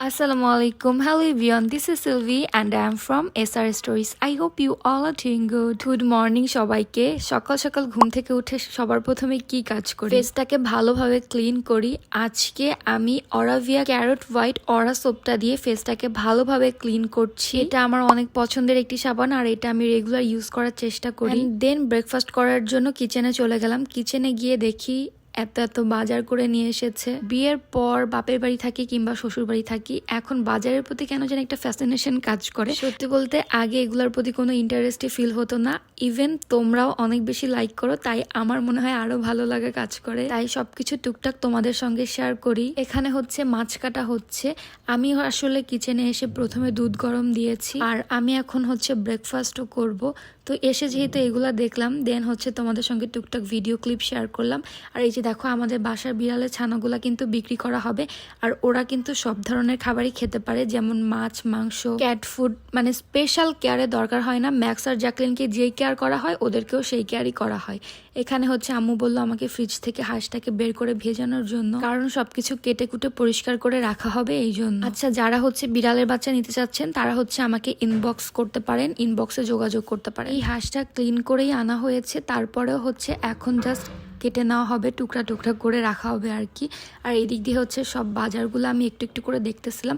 Assalamu alaikum. Hello, everyone. This is Sylvie and I am from SR Stories. I hope you all are doing good. Good morning, সবাইকে সকাল সকাল ঘুম থেকে উঠে সবার প্রথমে কি কাজ করি ফেসটাকে ভালোভাবে ক্লিন করি আজকে আমি অরাভিয়া ক্যারট হোয়াইট অরা সোপটা দিয়ে ফেসটাকে ভালোভাবে ক্লিন করছি এটা আমার অনেক পছন্দের একটি সাবান আর এটা আমি রেগুলার ইউজ করার চেষ্টা করি দেন ব্রেকফাস্ট করার জন্য কিচেনে চলে গেলাম কিচেনে গিয়ে দেখি এত এত বাজার করে নিয়ে এসেছে। বিয়ের পর বাপের বাড়ি থাকি কিংবা শ্বশুর বাড়ি থাকি, এখন বাজারের প্রতি কেন যেন একটা ফ্যাসিনেশন কাজ করে। সত্যি বলতে আগে এগুলোর প্রতি কোনো ইন্টারেস্টই ফিল হতো না। ইভেন তোমরাও অনেক বেশি লাইক করো, তাই আমার মনে হয় আরও ভালো লাগা কাজ করে। তাই সবকিছু টুকটাক তোমাদের সঙ্গে শেয়ার করি। এখানে হচ্ছে মাছ কাটা হচ্ছে। আমি আসলে কিচেনে এসে প্রথমে দুধ গরম দিয়েছি, আর আমি এখন হচ্ছে ব্রেকফাস্টও করব। তো এসে যেহেতু এগুলা দেখলাম দেন হচ্ছে তোমাদের সঙ্গে টুকটাক ভিডিও ক্লিপ শেয়ার করলাম। আর এই যে দেখো, আমাদের বাসার বিড়ালের ছানাগুলা কিন্তু বিক্রি করা হবে আর ওরা কিন্তু সব ধরনের খাবারই খেতে পারে, যেমন মাছ, মাংস ক্যাট ফুড মানে স্পেশাল কেয়ারে দরকার হয় না। ম্যাক্স আর জ্যাকলিনকে যেই কেয়ার করা হয়, ওদেরকেও সেই কেয়ারই করা হয়। এখানে হচ্ছে আম্মু বলল, আমাকে ফ্রিজ থেকে হাঁসটাকে বের করে ভেজানোর জন্য কারণ সবকিছু কেটে কুটে পরিষ্কার করে রাখা হবে এই জন্য। আচ্ছা যারা হচ্ছে বিড়ালের বাচ্চা নিতে চাচ্ছেন, তারা হচ্ছে আমাকে ইনবক্স করতে পারেন ইনবক্সে যোগাযোগ করতে পারেন। এই হাঁসটা ক্লিন করেই আনা হয়েছে, তারপরেও হচ্ছে এখন জাস্ট কেটে নেওয়া হবে, টুকরা টুকরা করে রাখা হবে আর কি। আর এই দিক দিয়ে হচ্ছে সব বাজারগুলো আমি একটু একটু করে দেখতেছিলাম।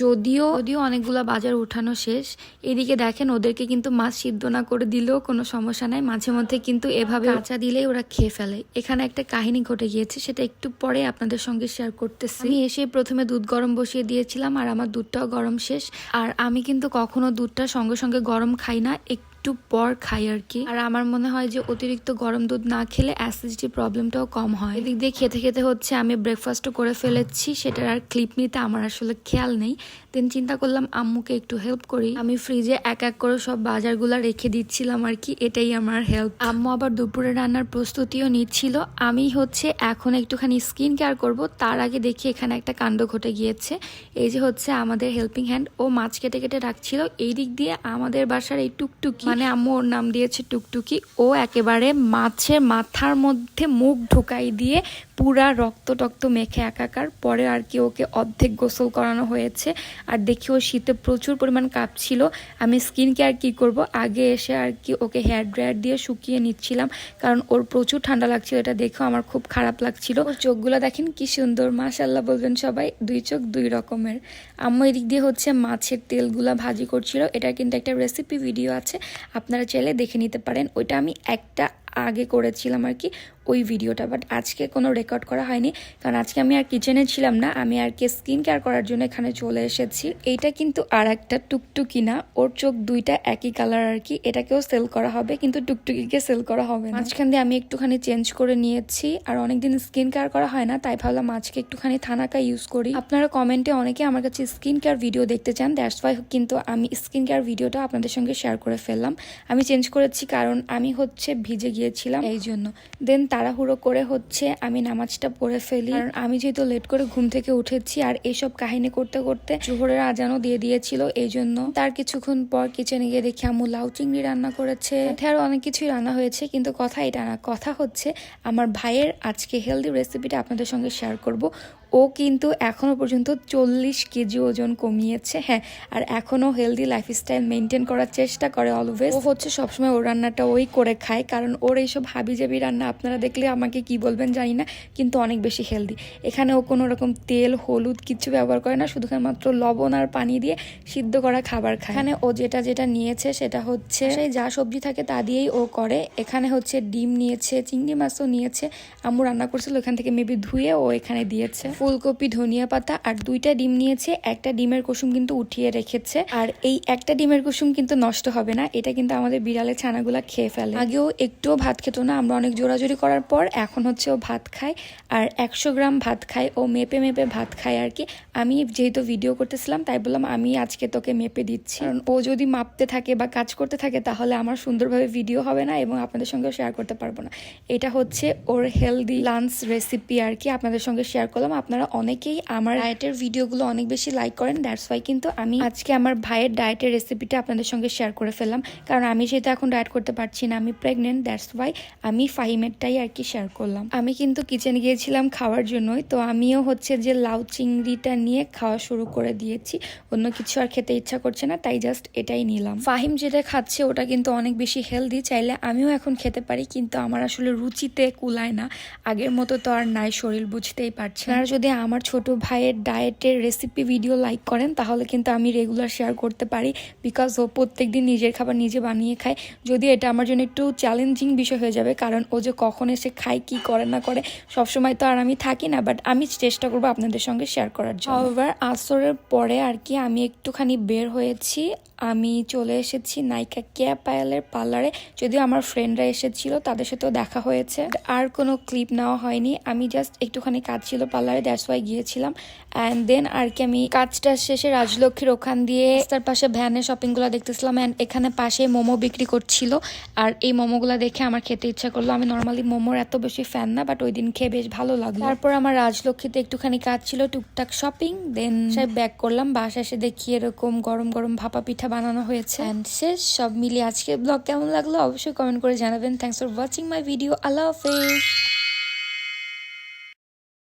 যদিও যদিও অনেকগুলো বাজার উঠানো শেষ। এদিকে দেখেন ওদেরকে কিন্তু মাছ সিদ্ধ না করে দিলেও কোনো সমস্যা নাই। মাঝে মধ্যে কিন্তু এভাবে কাঁচা দিলেই ওরা খেয়ে ফেলে। এখানে একটা কাহিনী ঘটে গিয়েছে, সেটা একটু পরে আপনাদের সঙ্গে শেয়ার করতেছি। আমি এসে প্রথমে দুধ গরম বসিয়ে দিয়েছিলাম আর আমার দুধটাও গরম শেষ। আর আমি কিন্তু কখনো দুধটা সঙ্গে সঙ্গে গরম খাই না। একটু পর খাই আর কি। আর আমার মনে হয় যে অতিরিক্ত গরম দুধ না খেলে অ্যাসিডিটি প্রবলেমটাও কম হয়। এদিক দিয়ে খেতে খেতে হচ্ছে আমি ব্রেকফাস্টও করে ফেলেছি, সেটার আর ক্লিপ নিতে আমার আসলে খেয়াল নেই। দেন চিন্তা করলাম, আম্মুকে একটু হেল্প করি। আমি ফ্রিজে এক এক করে সব বাজারগুলো রেখে দিচ্ছিলাম আর কি, এটাই আমার হেল্প আম্মু আবার দুপুরে রান্নার প্রস্তুতিও নিচ্ছিল। আমি হচ্ছে এখন একটুখানি স্কিন কেয়ার করব, তার আগে দেখি এখানে একটা কাণ্ড ঘটে গিয়েছে। এই যে হচ্ছে আমাদের হেল্পিং হ্যান্ড ও মাছ কেটে কেটে রাখছিল। এই দিক দিয়ে আমাদের বাসার এই টুকটুকি মানে আম্মু ওর নাম দিয়েছে টুকটুকি। ও একেবারে মাছের মাথার মধ্যে মুখ ঢুকাই দিয়ে পুরা রক্ত টক্ত মেখে একাকার। পরে আর কি ওকে অর্ধেক গোসল করানো হয়েছে। আর দেখি ও শীতে প্রচুর পরিমাণ কাঁপছিল। আমি স্কিন কেয়ার কী করব? আগে এসে আর কি ওকে হেয়ার ড্রায়ার দিয়ে শুকিয়ে নিচ্ছিলাম। কারণ ওর প্রচুর ঠান্ডা লাগছিল। এটা দেখেও আমার খুব খারাপ লাগছিল। চোখগুলো দেখেন কি সুন্দর। মাশাল্লাহ বলবেন সবাই, দুই চোখ দুই রকমের। আম্মু এদিক দিয়ে হচ্ছে মাছের তেলগুলা ভাজি করছিল। এটা কিন্তু একটা রেসিপি ভিডিও আছে। আপনারা চাইলে দেখে নিতে পারেন। ওইটা আমি একটা আগে করেছিলাম আর কি। ওই ভিডিওটা বাট আজকে কোনো রেকর্ড করা হয়নি। কারণ আজকে আমি আর কিচেনে ছিলাম না, আমি আর কি স্কিন কেয়ার করার জন্য এখানে চলে এসেছি। এইটা কিন্তু আর একটা টুকটুকি না, ওর চোখ দুইটা একই কালার আর কি। এটাকেও সেল করা হবে, কিন্তু টুকটুকিকে সেল করা হবে মাঝখান দিয়ে আমি একটুখানি চেঞ্জ করে নিয়েছি, আর অনেকদিন স্কিন কেয়ার করা হয় না, তাই ভাবলাম আজকে একটুখানি থানাকা ইউজ করি। আপনারা কমেন্টে অনেকে আমার কাছে স্কিন কেয়ার ভিডিও দেখতে চান দ্যাটস ওয়াই কিন্তু আমি স্কিন কেয়ার ভিডিওটা আপনাদের সঙ্গে শেয়ার করে ফেললাম। আমি চেঞ্জ করেছি, কারণ আমি হচ্ছে ভিজে গিয়েছিলাম এই জন্য দেন তাড়াহুড়ো করে হচ্ছে আমি নামাজটা পড়ে ফেলি। কারণ আমি যেহেতু লেট করে ঘুম থেকে উঠেছি আর এইসব কাহিনী করতে করতে জোহরের আজানও দিয়ে দিয়েছিল এই জন্য তার কিছুক্ষণ পর কিচেনে গিয়ে দেখি আম্মু লাউ চিংড়ি রান্না করেছে। আরও অনেক কিছুই রান্না হয়েছে কিন্তু কথা এটা না কথা হচ্ছে আমার ভাইয়ের আজকে হেলদি রেসিপিটা আপনাদের সঙ্গে শেয়ার করব। ও কিন্তু এখনও পর্যন্ত চল্লিশ কেজি ওজন কমিয়েছে হ্যাঁ আর এখনও হেলদি লাইফস্টাইল মেনটেন করার চেষ্টা করে অলওয়েজ ও হচ্ছে সবসময় ওর রান্নাটা ওই করে খায় কারণ ওর এইসব হাবিজাবি রান্না আপনারা দেখলে আমাকে কি বলবেন জানি না, কিন্তু অনেক বেশি হেলদি এখানে ও কোনো রকম তেল, হলুদ কিছু ব্যবহার করে না শুধু মাত্র লবণ আর পানি দিয়ে সিদ্ধ করা খাবার খায়। এখানে ও যেটা যেটা নিয়েছে সেটা হচ্ছে সেই যা সবজি থাকে তা দিয়েই ও করে। এখানে হচ্ছে ডিম নিয়েছে, চিংড়ি মাছও নিয়েছে, আম্মু রান্না করছিল এখান থেকে মেবি ধুয়ে ও এখানে দিয়েছে। ফুলকপি, ধনিয়া পাতা আর দুইটা ডিম নিয়েছে, একটা ডিমের কুসুম কিন্তু উঠিয়ে রেখেছে। আর এই একটা ডিমের কুসুম কিন্তু নষ্ট হবে না, এটা কিন্তু আমাদের বিড়ালের ছানাগুলা খেয়ে ফেলে। আগেও একটুও ভাত খেত না, আমরা অনেক জোরাজোরি করার পর এখন হচ্ছে ও ভাত খায়। আর একশো গ্রাম ভাত খায়। ও মেপে মেপে ভাত খায় আর কি। আমি যেহেতু ভিডিও করতেছিলাম তাই বললাম আমি আজকে তোকে মেপে দিচ্ছি। কারণ ও যদি মাপতে থাকে বা কাজ করতে থাকে তাহলে আমার সুন্দরভাবে ভিডিও হবে না এবং আপনাদের সঙ্গে শেয়ার করতে পারব না। এটা হচ্ছে ওর হেলদি লাঞ্চ রেসিপি আর কি। আপনাদের সঙ্গে শেয়ার করলাম। আপনারা অনেকেই আমার ডায়েটের ভিডিওগুলো অনেক বেশি লাইক করেন। দ্যাটস ওয়াই কিন্তু আমি আজকে আমার ভাইয়ের ডায়েটের রেসিপিটা আপনাদের সঙ্গে শেয়ার করে ফেললাম। কারণ আমি যেহেতু এখন ডায়েট করতে পারছি না। আমি প্রেগনেন্ট দ্যাটস ওয়াই আমি ফাহিমেরটাই আর কি শেয়ার করলাম। আমি কিন্তু কিচেনে গিয়েছিলাম খাওয়ার জন্যই, তো আমিও হচ্ছে যে লাউ চিংড়িটা নিয়ে খাওয়া শুরু করে দিয়েছি। অন্য কিছু আর খেতে ইচ্ছা করছে না, তাই জাস্ট এটাই নিলাম। ফাহিম যেটা খাচ্ছে ওটা কিন্তু অনেক বেশি হেলদি চাইলে আমিও এখন খেতে পারি, কিন্তু আমার আসলে রুচিতে কুলায় না। আগের মতো তো আর নাই, শরীর বুঝতেই পারছে আর যদি আমার ছোট ভাইয়ের ডায়েটের রেসিপি ভিডিও লাইক করেন, তাহলে কিন্তু আমি রেগুলার শেয়ার করতে পারি বিকজ ও প্রত্যেকদিন নিজের খাবার নিজে বানিয়ে খায়। যদি এটা আমার জন্য একটু চ্যালেঞ্জিং বিষয় হয়ে যাবে, কারণ ও যে কখন এসে খায়, কি করে, না করে, সবসময় তো আর আমি থাকি না বাট আমি চেষ্টা করব আপনাদের সঙ্গে শেয়ার করার জন্য। আসরের পরে আর কি আমি একটুখানি বের হয়েছি। আমি চলে এসেছি নাইকা কেয়া পায়ালের পার্লারে। যদিও আমার ফ্রেন্ডরা এসেছিল, তাদের সাথেও দেখা হয়েছে। আর কোনো ক্লিপ নেওয়া হয়নি। আমি জাস্ট একটুখানি কাজ ছিল পার্লারে দ্যাটস ওয়াই গিয়েছিলাম। অ্যান্ড দেন আর কি আমি কাজটা শেষে রাজলক্ষ্মীর ওখান দিয়ে তার পাশে ভ্যানে শপিংগুলো দেখতেছিলাম অ্যান্ড এখানে পাশে মোমো বিক্রি করছিল। আর এই মোমোগুলো দেখে আমার খেতে ইচ্ছা করল। আমি নর্মালি মোমোর এত বেশি ফ্যান না বাট ওই দিন খেয়ে বেশ ভালো লাগল। তারপর আমার রাজলক্ষ্মীতে একটুখানি কাজ ছিল, টুকটাক শপিং দেন ব্যাক করলাম বাসা এসে দেখি এরকম গরম গরম ভাপা পিঠা বানানো হয়েছে। অ্যান্ড শেষ, সব মিলিয়ে আজকের ব্লগ কেমন লাগল অবশ্যই কমেন্ট করে জানাবেন। Thanks for watching my video আল্লাহ হাফেজ।